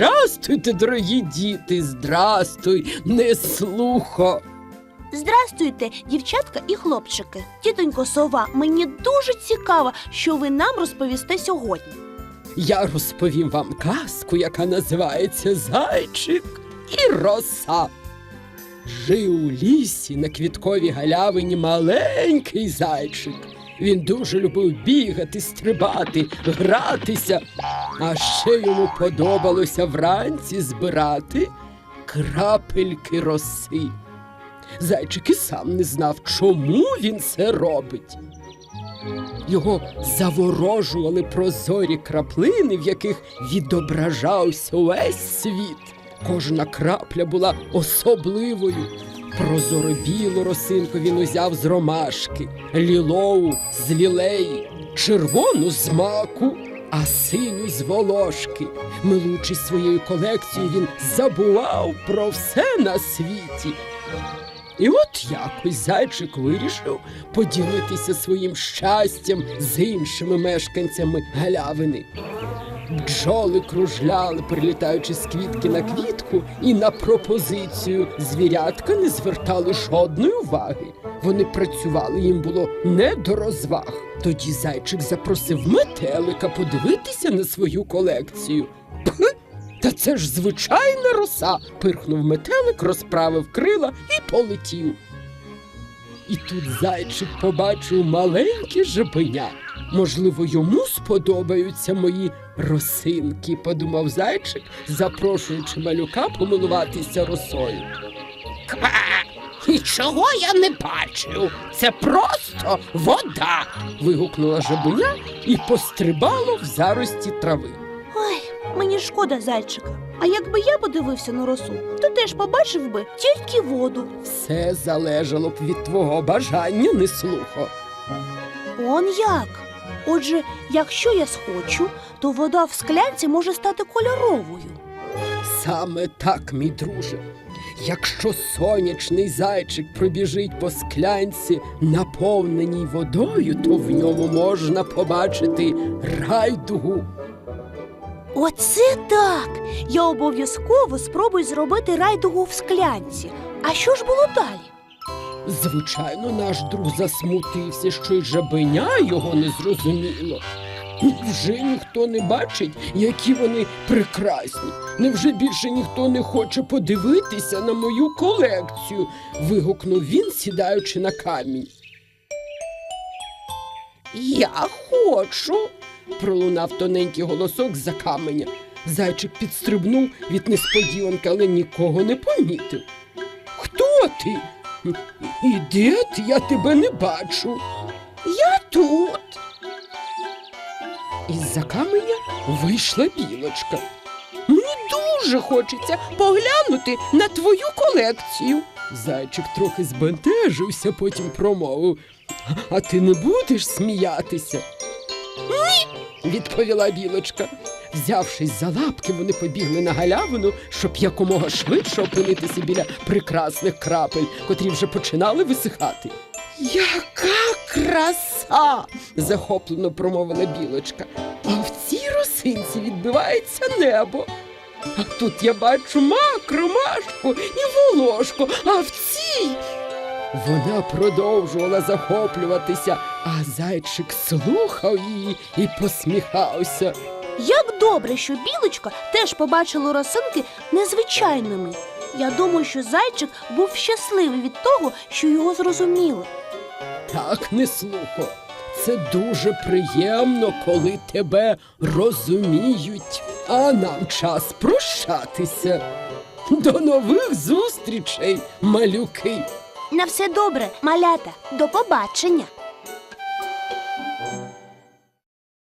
Здрастуйте, дорогі діти, здрастуй, не слухо. Здрастуйте, дівчатка і хлопчики. Тітонько сова, мені дуже цікаво, що ви нам розповісте сьогодні. Я розповім вам казку, яка називається Зайчик і роса. Жив у лісі на квітковій галявині маленький зайчик. Він дуже любив бігати, стрибати, гратися. А ще йому подобалося вранці збирати крапельки роси. Зайчик і сам не знав, чому він це робить. Його заворожували прозорі краплини, в яких відображався увесь світ. Кожна крапля була особливою. Прозоро білу росинку він узяв з ромашки, лілову з лілеї, червону з маку, а синю з волошки. Милуючись своєю колекцією, він забував про все на світі. І от якось зайчик вирішив поділитися своїм щастям з іншими мешканцями галявини. Бджоли кружляли, прилітаючи з квітки на квітку, і на пропозицію звірятка не звертали жодної уваги. Вони працювали, їм було не до розваг. Тоді зайчик запросив метелика подивитися на свою колекцію. Пх! Та це ж звичайна роса. пирхнув метелик, розправив крила і полетів. І тут зайчик побачив маленьке жабеня. Можливо, йому сподобаються мої росинки, подумав зайчик, запрошуючи малюка помилуватися росою. Ква! І чого я не бачив? Це просто вода. вигукнула жабеня і пострибало в зарості трави. Ой, мені шкода зайчика. А якби я подивився на росу, то теж побачив би тільки воду. Все залежало б від твого бажання, не слухо. Он як? Отже, якщо я схочу, то вода в склянці може стати кольоровою. Саме так, мій друже. Якщо сонячний зайчик пробіжить по склянці, наповненій водою, то в ньому можна побачити райдугу. Оце так! Я обов'язково спробую зробити райдугу в склянці. А що ж було далі? Звичайно, наш друг засмутився, що й жабеня його не зрозуміло. Вже ніхто не бачить, які вони прекрасні. Невже більше ніхто не хоче подивитися на мою колекцію? вигукнув він, сідаючи на камінь. Я хочу. пролунав тоненький голосок з-за каменя. Зайчик підстрибнув від несподіванки, але нікого не помітив. Хто ти? І де ти? Я тебе не бачу. Я тут. Із-за каменя вийшла білочка. Мені дуже хочеться поглянути на твою колекцію. Зайчик трохи збентежився, потім промовив. А ти не будеш сміятися? Ні, відповіла білочка. Взявшись за лапки, вони побігли на галявину, щоб якомога швидше опинитися біля прекрасних крапель, котрі вже починали висихати. Яка краса! захоплено промовила білочка. А в цій росинці відбивається небо. А тут я бачу мак, ромашку і волошку, а в цій. Вона продовжувала захоплюватися, а зайчик слухав її і посміхався. Як добре, що білочка теж побачила росинки незвичайними. Я думаю, що зайчик був щасливий від того, що його зрозуміли. Так, не слухо. Це дуже приємно, коли тебе розуміють. А нам час прощатися. До нових зустрічей, малюки. На все добре, малята, до побачення.